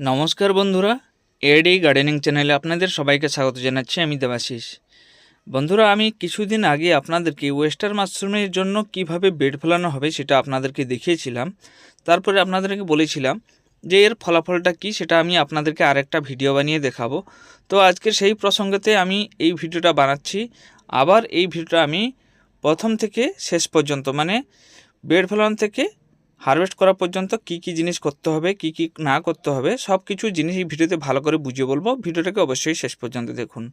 নমস্কার বন্ধুরা, এডি গার্ডেনিং চ্যানেলে আপনাদের সবাইকে স্বাগত জানাচ্ছি, আমি দেবাশিস। বন্ধুরা, আমি কিছুদিন আগে আপনাদেরকে ওয়েস্টার মাশরুমের জন্য কীভাবে বেড ফেলানো হবে সেটা আপনাদেরকে দেখিয়েছিলাম। তারপরে আপনাদেরকে বলেছিলাম যে এর ফলাফলটা কি, সেটা আমি আপনাদেরকে আরেকটা ভিডিও বানিয়ে দেখাবো। তো আজকে সেই প্রসঙ্গতে আমি এই ভিডিওটা বানাচ্ছি। আবার এই ভিডিওটা আমি প্রথম থেকে শেষ পর্যন্ত মানে বেড ফেলানো থেকে হারভেস্ট করা পর্যন্ত কি কি জিনিস করতে হবে, কি কি না করতে হবে সব কিছু জিনিস এই ভিডিওতে ভালো করে বুঝিয়ে বলব। ভিডিওটাকে অবশ্যই শেষ পর্যন্ত দেখুন।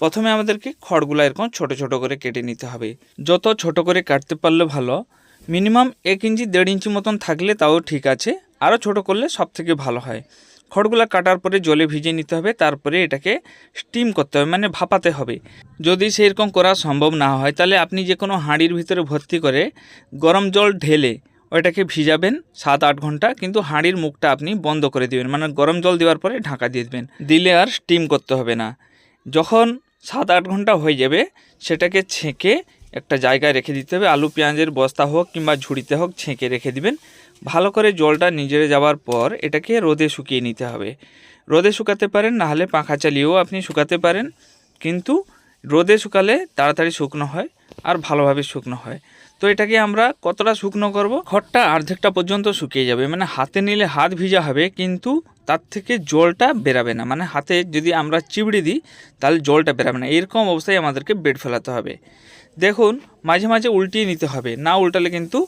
প্রথমে আমাদেরকে খড়গুলো এরকম ছোট ছোট করে কেটে নিতে হবে। যত ছোট করে কাটতে পারলে ভালো, মিনিমাম এক ইঞ্চি, দেড় ইঞ্চি মতন থাকলে তাও ঠিক আছে আরও ছোট করলে সব থেকে ভালো হয়। খড়গুলো কাটার পরে জলে ভিজিয়ে নিতে হবে, তারপরে এটাকে স্টিম করতে হবে মানে ভাপাতে হবে। যদি সেরকম করা সম্ভব না হয়, তাহলে আপনি যে কোনো হাঁড়ির ভিতরে ভর্তি করে গরম জল ঢেলে ওইটাকে ভিজাবেন সাত আট ঘণ্টা, কিন্তু হাঁড়ির মুখটা আপনি বন্ধ করে দিবেন মানে গরম জল দেওয়ার পরে ঢাকা দিয়ে দেবেন। দিলে আর স্টিম করতে হবে না। যখন সাত আট ঘণ্টা হয়ে যাবে, সেটাকে ছেঁকে একটা জায়গায় রেখে দিতে হবে। আলু, পেঁয়াজের বস্তা হোক কিংবা ঝুড়িতে হোক, ছেঁকে রেখে দিবেন। ভালো করে জলটা নিজেরে যাওয়ার পর এটাকে রোদে শুকিয়ে নিতে হবে। রোদে শুকাতে পারেন নাহলে পাখা চালিয়েও আপনি শুকাতে পারেন। কিন্তু রোদে শুকালে তাড়াতাড়ি শুকনো হয় আর ভালোভাবে শুকনো হয়। তো এটাকে আমরা কতটা শুকনো করব? খড়টা অর্ধেকটা পর্যন্ত শুকিয়ে যাবে মানে হাতে নিলে হাত ভিজা হবে, কিন্তু তার থেকে জলটা বেরাবে না। মানে হাতে যদি আমরা চিবড়ি দিই, তাহলে জলটা বেরাবে না। এরকম অবস্থায় আমাদেরকে বেড ফেলাতে হবে। দেখুন, মাঝে মাঝে উল্টিয়ে নিতে হবে। না উল্টালে কিন্তু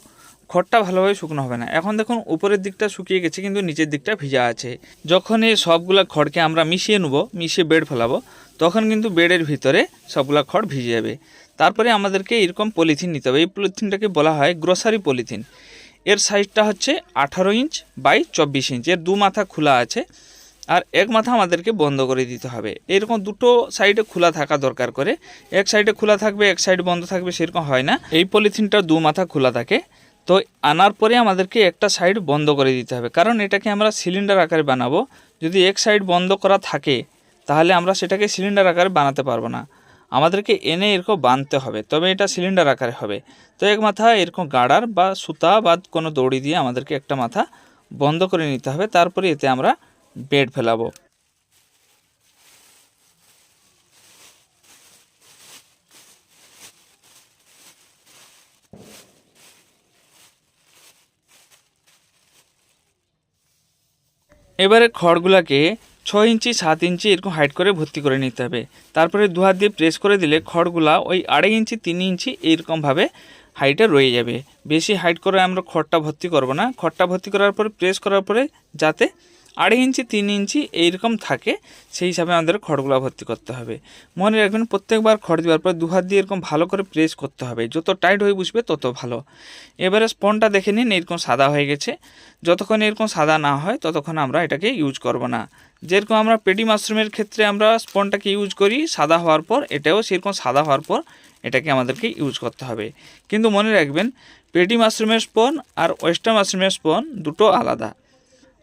খড়টা ভালোভাবে শুকনো হবে না। এখন দেখুন, উপরের দিকটা শুকিয়ে গেছে, কিন্তু নিচের দিকটা ভিজা আছে। যখন এই সবগুলা খড়কে আমরা মিশিয়ে নেব, মিশিয়ে বেড ফেলাবো, তখন কিন্তু বেডের ভিতরে সবগুলা খড় ভিজে যাবে। তারপরে আমাদেরকে এরকম পলিথিন নিতে হবে। এই পলিথিনটাকে বলা হয় গ্রোসারি পলিথিন এর সাইজটা হচ্ছে আঠারো ইঞ্চ বাই চব্বিশ ইঞ্চ এর দু মাথা খোলা আছে আর এক মাথা আমাদেরকে বন্ধ করে দিতে হবে। এরকম দুটো সাইডে খোলা থাকা দরকার করে। এক সাইডে খোলা থাকবে, এক সাইড বন্ধ থাকবে সেরকম হয় না। এই পলিথিনটা দু মাথা খোলা থাকে। তো আনার পরে আমাদেরকে একটা সাইড বন্ধ করে দিতে হবে। কারণ এটাকে আমরা সিলিন্ডার আকারে বানাবো। যদি এক সাইড বন্ধ করা থাকে, তাহলে আমরা সেটাকে সিলিন্ডার আকারে বানাতে পারব না। আমাদেরকে এনে এরকম বাঁধতে হবে। তবে এটা সিলিন্ডার আকারে হবে। তো এক মাথা এরকম গাড়ার বা সুতা বা কোনো দড়ি দিয়ে আমাদেরকে একটা মাথা বন্ধ করে নিতে হবে। তারপরে এতে আমরা বেড ফেলাবো। এবারে খড়গুলাকে ছ ইঞ্চি, সাত ইঞ্চি এরকম হাইট করে ভর্তি করে নিতে হবে। তারপরে দু হাত দিয়ে প্রেস করে দিলে খড়গুলা ওই আড়াই ইঞ্চি, তিন ইঞ্চি এইরকমভাবে হাইটে রয়ে যাবে। বেশি হাইট করে আমরা খড়টা ভর্তি করব না। খড়টা ভর্তি করার পরে প্রেস করার পরে যাতে আড়াই ইঞ্চি, তিন ইঞ্চি এইরকম থাকে, সেই হিসাবে আমাদের খড়গুলো ভর্তি করতে হবে। মনে রাখবেন, প্রত্যেকবার খড় দেওয়ার পর দু হাত দিয়ে এরকম ভালো করে প্রেস করতে হবে। যত টাইট হয়ে বুঝবে তত ভালো। এবারে স্পনটা দেখে নিন, এরকম সাদা হয়ে গেছে। যতক্ষণ এরকম সাদা না হয়, ততক্ষণ আমরা এটাকে ইউজ করব না। যেরকম আমরা পেডি মাশরুমের ক্ষেত্রে আমরা স্পনটাকে ইউজ করি, সাদা হওয়ার পর, এটাও সেরকম সাদা হওয়ার পর এটাকে আমাদেরকে ইউজ করতে হবে। কিন্তু মনে রাখবেন, পেডি মাশরুমের স্পন আর ওয়েস্টার মাশরুমের স্পন দুটো আলাদা।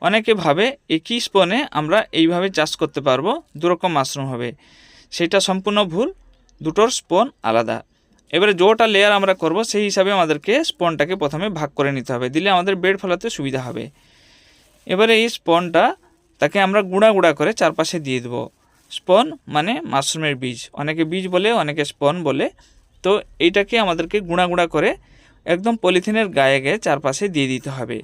অনেকে ভাবে একই স্পনে আমরা এইভাবে চাষ করতে পারব, দুরকম মাশরুম হবে। সেটা সম্পূর্ণ ভুল, দুটোর স্পন আলাদা। এবারে জোটা লেয়ার আমরা করব, সেই হিসাবে আমাদেরকে স্পনটাকে প্রথমে ভাগ করে নিতে হবে, দিলে আমাদের বেড ফেলাতে সুবিধা হবে। এবারে এই স্পনটা তাকে আমরা গুঁড়া গুঁড়া করে চারপাশে দিয়ে দেবো। স্পন মানে মাশরুমের বীজ। অনেকে বীজ বলে, অনেকে স্পন বলে। তো এইটাকে আমাদেরকে গুঁড়া গুঁড়া করে একদম পলিথিনের গায়ে গায়ে চারপাশে দিয়ে দিতে হবে।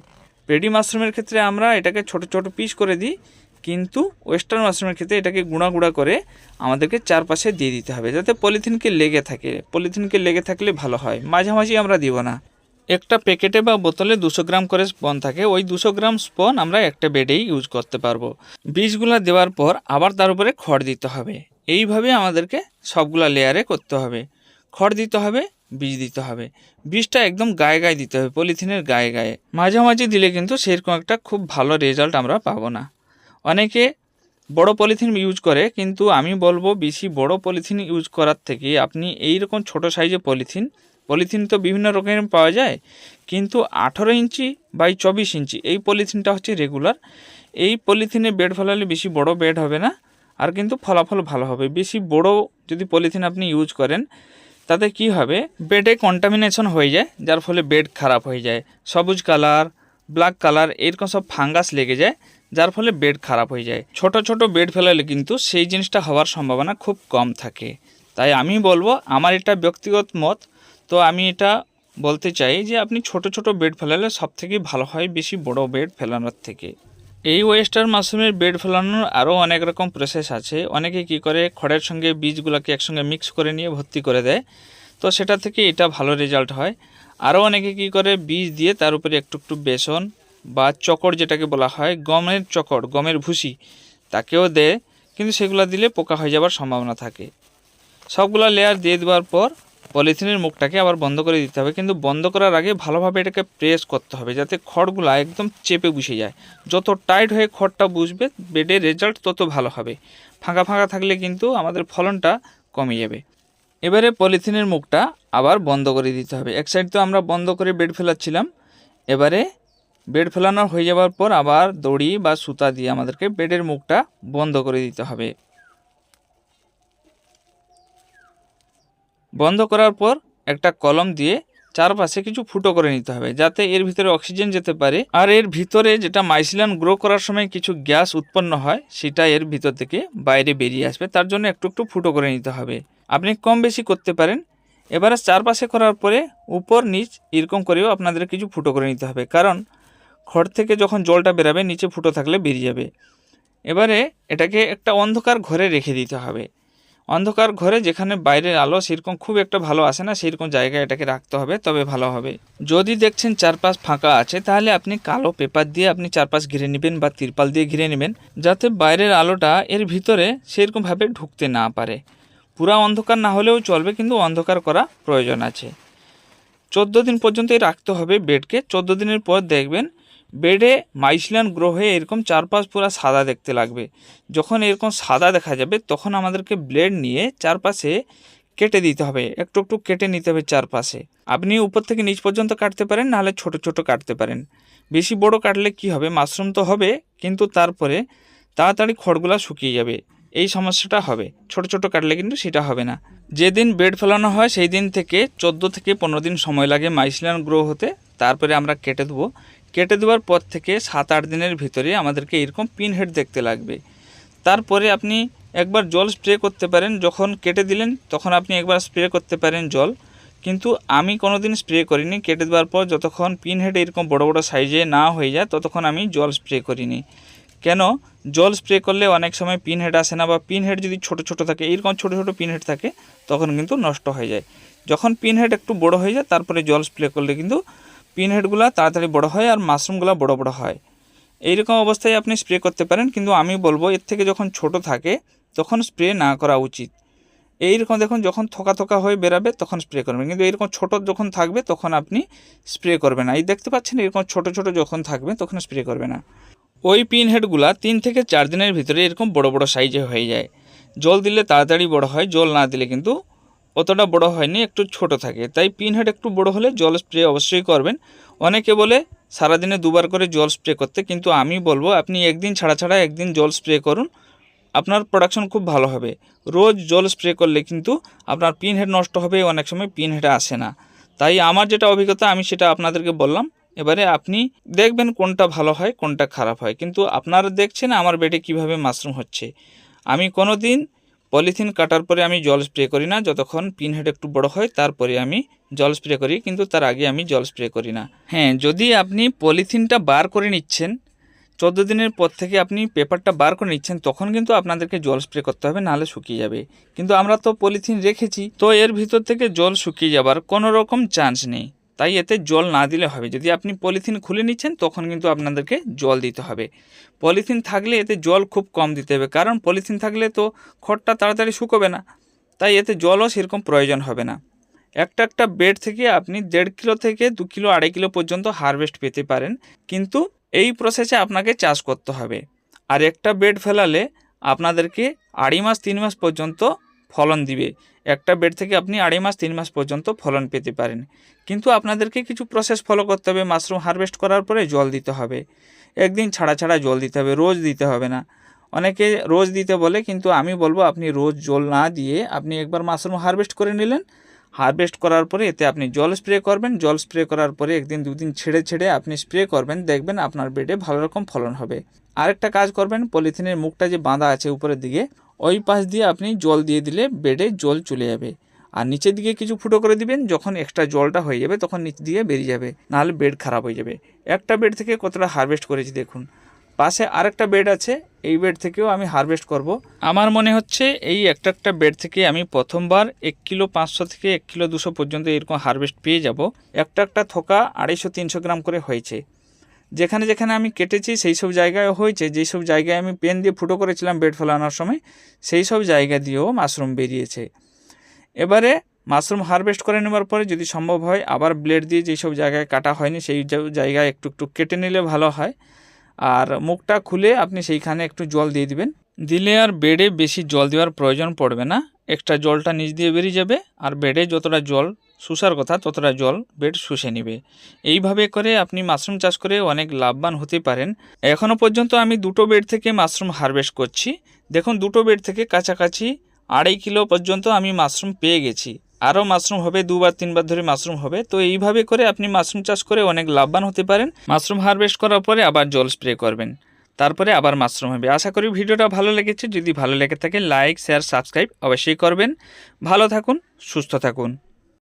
পেডি মাশরুমের ক্ষেত্রে আমরা এটাকে ছোট ছোট পিস করে দিই, কিন্তু ওয়েস্টার্ন মাশরুমের ক্ষেত্রে এটাকে গুঁড়া গুঁড়া করে আমাদেরকে চারপাশে দিয়ে দিতে হবে, যাতে পলিথিনকে লেগে থাকে। পলিথিনকে লেগে থাকলে ভালো হয়। মাঝামাঝি আমরা দিব না। একটা প্যাকেটে বা বোতলে দুশো গ্রাম করে স্পন থাকে। ওই দুশো গ্রাম স্পন আমরা একটা বেডেই ইউজ করতে পারব। বীজগুলা দেওয়ার পর আবার তার উপরে খড় দিতে হবে। এইভাবে আমাদেরকে সবগুলা লেয়ারে করতে হবে। খড় দিতে হবে বীজ দিতে হবে। বীজটা একদম গায়ে গায়ে দিতে হবে, পলিথিনের গায়ে গায়ে। মাঝামাঝি দিলে কিন্তু সেরকম একটা খুব ভালো রেজাল্ট আমরা পাবো না। অনেকে বড় পলিথিন ইউজ করে, কিন্তু আমি বলব বেশি বড় পলিথিন ইউজ করার থেকে আপনি এই রকম ছোট সাইজের পলিথিন পলিথিন তো বিভিন্ন রকমের পাওয়া যায়, কিন্তু আঠেরো ইঞ্চি বাই চব্বিশ ইঞ্চি, এই পলিথিনটা হচ্ছে রেগুলার এই পলিথিনে বেড ফেলালে বেশি বড় বেড হবে না, আর কিন্তু ফলাফল ভালো হবে। বেশি বড় যদি পলিথিন আপনি ইউজ করেন তাতে কি হবে? বেডে কন্টামিনেশন হয়ে যায়, যার ফলে বেড খারাপ হয়ে যায়। সবুজ কালার ব্ল্যাক কালার এরকম সব ফাঙ্গাস লেগে যায়, যার ফলে বেড খারাপ হয়ে যায়। ছোট ছোট বেড ফেলালে কিন্তু সেই জিনিসটা হওয়ার সম্ভাবনা খুব কম থাকে। তাই আমি বলব, আমার এটা ব্যক্তিগত মত, তো আমি এটা বলতে চাই যে আপনি ছোট ছোট বেড ফেলালে সব থেকে ভালো হয় বেশি বড় বেড ফেলানোর থেকে। এই ওয়েস্টার মাশরুমের বেড ফেলানোর আরও অনেক রকম প্রসেস আছে। অনেকে কি করে? খড়ের সঙ্গে বীজগুলোকে একসঙ্গে মিক্স করে নিয়ে ভর্তি করে দেয়। তো সেটা থেকে এটা ভালো রেজাল্ট হয়। আরও অনেকে কি করে? বীজ দিয়ে তার উপরে একটু একটু বেসন বা চকড় যেটাকে বলা হয়, গমের চকড় গমের ভুসি, তাকেও দেয়। কিন্তু সেগুলো দিলে পোকা হয়ে যাবার সম্ভাবনা থাকে। সবগুলো লেয়ার দিয়ে দেওয়ার পর পলিথিনের মুখটাকে আবার বন্ধ করে দিতে হবে। কিন্তু বন্ধ করার আগে ভালোভাবে এটাকে প্রেস করতে হবে যাতে খড়গুলো একদম চেপে বসে যায়। যত টাইট হয়ে খড়টা বুঝবে বেডের রেজাল্ট তত ভালো হবে। ফাঁকা ফাঁকা থাকলে কিন্তু আমাদের ফলনটা কমে যাবে। এবারে পলিথিনের মুখটা আবার বন্ধ করে দিতে হবে। এক সাইড তো আমরা বন্ধ করে বেড ফেলাচ্ছিলাম। এবারে বেড ফেলানো হয়ে যাওয়ার পর আবার দড়ি বা সুতা দিয়ে আমাদেরকে বেডের মুখটা বন্ধ করে দিতে হবে। বন্ধ করার পর একটা কলম দিয়ে চারপাশে কিছু ফুটো করে নিতে হবে, যাতে এর ভিতরে অক্সিজেন যেতে পারে। আর এর ভিতরে যেটা মাইসিলান গ্রো করার সময় কিছু গ্যাস উৎপন্ন হয়, সেটা এর ভিতর থেকে বাইরে বেরিয়ে আসবে। তার জন্য একটু একটু ফুটো করে নিতে হবে। আপনি কম বেশি করতে পারেন। এবারে চারপাশে করার পরে উপর নিচ এরকম করেও আপনাদের কিছু ফুটো করে নিতে হবে। কারণ খড় থেকে যখন জলটা বেরাবে, নিচে ফুটো থাকলে বেরিয়ে যাবে। এবারে এটাকে একটা অন্ধকার ঘরে রেখে দিতে হবে। অন্ধকার ঘরে যেখানে বাইরের আলো সেরকম খুব একটা ভালো আসে না, সেরকম জায়গায় এটাকে রাখতে হবে, তবে ভালো হবে। যদি দেখছেন চারপাশ ফাঁকা আছে, তাহলে আপনি কালো পেপার দিয়ে আপনি চারপাশ ঘিরে নেবেন বা তিরপাল দিয়ে ঘিরে নেবেন, যাতে বাইরের আলোটা এর ভিতরে সেরকমভাবে ঢুকতে না পারে। পুরা অন্ধকার না হলেও চলবে, কিন্তু অন্ধকার করা প্রয়োজন আছে। চোদ্দ দিন পর্যন্তই রাখতে হবে বেডকে। চোদ্দ দিনের পর দেখবেন বেডে মাইসিলান গ্রো হয়ে এরকম চারপাশ পুরো সাদা দেখতে লাগবে। যখন এরকম সাদা দেখা যাবে, তখন আমাদেরকে ব্লেড নিয়ে চারপাশে কেটে দিতে হবে। একটু একটু কেটে নিতে হবে চারপাশে। আপনি উপর থেকে নিচ পর্যন্ত কাটতে পারেন, নাহলে ছোট ছোট কাটতে পারেন। বেশি বড় কাটলে কি হবে? মাশরুম তো হবে, কিন্তু তারপরে তাড়াতাড়ি খড়গুলা শুকিয়ে যাবে। এই সমস্যাটা হবে। ছোট ছোট কাটলে কিন্তু সেটা হবে না। যেদিন বেড ফেলানো হয় সেই দিন থেকে চোদ্দ থেকে পনেরো দিন সময় লাগে মাইসিলান গ্রো হতে। তারপরে আমরা কেটে দেবো। কেটে দেওয়ার পর থেকে সাত আট দিনের ভিতরে আমাদেরকে এরকম পিন হেড দেখতে লাগবে। তারপরে আপনি একবার জল স্প্রে করতে পারেন। যখন কেটে দিলেন, তখন আপনি একবার স্প্রে করতে পারেন জল। কিন্তু আমি কোনো দিন স্প্রে করিনি। কেটে দেওয়ার পর যতক্ষণ পিন হেড এরকম বড় বড় সাইজে না হয়ে যায়, ততক্ষণ আমি জল স্প্রে করিনি। কেন? জল স্প্রে করলে অনেক সময় পিন হেড আসে না বা পিন হেড যদি ছোট ছোট থাকে, এরকম ছোট ছোট পিন হেড থাকে, তখন কিন্তু নষ্ট হয়ে যায়। যখন পিন হেড একটু বড় হয়ে যায়, তারপরে জল স্প্রে করলে কিন্তু পিন হেডগুলো তাড়াতাড়ি বড় হয় আর মাশরুমগুলো বড় বড় হয়। এইরকম অবস্থায় আপনি স্প্রে করতে পারেন, কিন্তু আমি বলব এর থেকে যখন ছোট থাকে, তখন স্প্রে না করা উচিত। এইরকম দেখুন, যখন থোকা থোকা হয়ে বেরাবে, তখন স্প্রে করবেন। কিন্তু এরকম ছোট যখন থাকবে, তখন আপনি স্প্রে করবেন না। এই দেখতে পাচ্ছেন এরকম ছোট ছোট যখন থাকবে, তখন স্প্রে করবে না। ওই পিন হেডগুলা তিন থেকে চার দিনের ভিতরে এরকম বড় বড় সাইজে হয়ে যায়। জল দিলে তাড়াতাড়ি বড় হয়, জল না দিলে কিন্তু অতটা বড় হয়নি, একটু ছোট থাকে। তাই পিন হেড একটু বড় হলে জল স্প্রে অবশ্যই করবেন। অনেকে বলে সারাদিনে দুবার করে জল স্প্রে করতে, কিন্তু আমি বলব আপনি একদিন ছাড়া ছাড়া একদিন জল স্প্রে করুন, আপনার প্রোডাকশন খুব ভালো হবে। রোজ জল স্প্রে করলে কিন্তু আপনার পিন হেড নষ্ট হবে, অনেক সময় পিন হেড আসে না। তাই আমার যেটা অভিজ্ঞতা, আমি সেটা আপনাদেরকে বললাম। এবারে আপনি দেখবেন কোনটা ভালো হয়, কোনটা খারাপ হয়। কিন্তু আপনারা দেখছেন আমার বেটে কীভাবে মাশরুম হচ্ছে। আমি কোনো দিন পলিথিন কাটার পরে আমি জল স্প্রে করি না, যতক্ষণ পিন হেড একটু বড় হয়, তারপরে আমি জল স্প্রে করি, কিন্তু তার আগে আমি জল স্প্রে করি না। হ্যাঁ যদি আপনি পলিথিনটা বার করে নিচ্ছেন, চোদ্দ দিনের পর থেকে আপনি পেপারটা বার করে নিচ্ছেন, তখন কিন্তু আপনাদেরকে জল স্প্রে করতে হবে, নাহলে শুকিয়ে যাবে। কিন্তু আমরা তো পলিথিন রেখেছি, তো এর ভিতর থেকে জল শুকিয়ে যাবার কোনো রকম চান্স নেই। তাই এতে জল না দিলে হবে। যদি আপনি পলিথিন খুলে নিচ্ছেন, তখন কিন্তু আপনাদেরকে জল দিতে হবে। পলিথিন থাকলে এতে জল খুব কম দিতে হবে, কারণ পলিথিন থাকলে তো খড়টা তাড়াতাড়ি শুকোবে না। তাই এতে জলও সেরকম প্রয়োজন হবে না। একটা একটা বেড থেকে আপনি দেড় কিলো থেকে দু কিলো, আড়াই কিলো পর্যন্ত হারভেস্ট পেতে পারেন। কিন্তু এই প্রসেসে আপনাকে চাষ করতে হবে। আর একটা বেড ফেলালে আপনাদেরকে আড়াই মাস, তিন মাস পর্যন্ত ফলন দিবে। একটা বেড থেকে আপনি আড়াই মাস, তিন মাস পর্যন্ত ফলন পেতে পারেন। কিন্তু আপনাদেরকে কিছু প্রসেস ফলো করতে হবে। মাশরুম হারভেস্ট করার পরে জল দিতে হবে। একদিন ছাড়া ছাড়া জল দিতে হবে, রোজ দিতে হবে না। অনেকে রোজ দিতে বলে, কিন্তু আমি বলব আপনি রোজ জল না দিয়ে আপনি একবার মাশরুম হারভেস্ট করে নিলেন। হারভেস্ট করার পরে এতে আপনি জল স্প্রে করবেন। জল স্প্রে করার পরে একদিন, দুদিন ছেড়ে ছেড়ে আপনি স্প্রে করবেন। দেখবেন আপনার বেডে ভালো রকম ফলন হবে। আরেকটা কাজ করবেন, পলিথিনের মুখটা যে বাঁধা আছে উপরের দিকে ওই পাশ দিয়ে আপনি জল দিয়ে দিলে বেডে জল চলে যাবে। আর নিচের দিকে কিছু ফুটো করে দিবেন, যখন এক্সট্রা জলটা হয়ে যাবে, তখন নিচ দিয়ে বেরিয়ে যাবে, নাহলে বেড খারাপ হয়ে যাবে। একটা বেড থেকে কতটা হারভেস্ট করেছি দেখুন। পাশে আরেকটা বেড আছে, এই বেড থেকেও আমি হারভেস্ট করব। আমার মনে হচ্ছে এই একটা একটা বেড থেকে আমি প্রথমবার এক কিলো পাঁচশো থেকে এক কিলো দুশো পর্যন্ত এরকম হারভেস্ট পেয়ে যাব। একটা একটা থোকা আড়াইশো তিনশো গ্রাম করে হয়েছে। যেখানে যেখানে আমি কেটেছি, সেই সব জায়গায় হয়েছে। যেই সব জায়গায় আমি পেন দিয়ে ফুটো করেছিলাম বেড ফেলানোর সময়, সেই সব জায়গা দিয়েও মাশরুম বেরিয়েছে। এবারে মাশরুম হারভেস্ট করে নেওয়ার পরে যদি সম্ভব হয়, আবার ব্লেড দিয়ে যেই সব জায়গায় কাটা হয়নি, সেই জায়গায় একটু একটু কেটে নিলে ভালো হয়। আর মুখটা খুলে আপনি সেইখানে একটু জল দিয়ে দিবেন। দিলে আর বেডে বেশি জল দেওয়ার প্রয়োজন পড়বে না। এক্সট্রা জলটা নিচ দিয়ে বেরিয়ে যাবে। আর বেডে যতটা জল শুষার কথা ততটা জল বেড শুষে নেবে। এইভাবে করে আপনি মাশরুম চাষ করে অনেক লাভবান হতে পারেন। এখনও পর্যন্ত আমি দুটো বেড থেকে মাশরুম হারভেস্ট করছি। দেখুন, দুটো বেড থেকে কাছাকাছি আড়াই কিলো পর্যন্ত আমি মাশরুম পেয়ে গেছি। আরও মাশরুম হবে, দুবার, তিনবার ধরে মাশরুম হবে। তো এইভাবে করে আপনি মাশরুম চাষ করে অনেক লাভবান হতে পারেন। মাশরুম হারভেস্ট করার পরে আবার জল স্প্রে করবেন। তারপরে আবার মাশরুম হবে। আশা করি ভিডিওটা ভালো লেগেছে। যদি ভালো লেগে থাকে, লাইক, শেয়ার, সাবস্ক্রাইব অবশ্যই করবেন। ভালো থাকুন, সুস্থ থাকুন।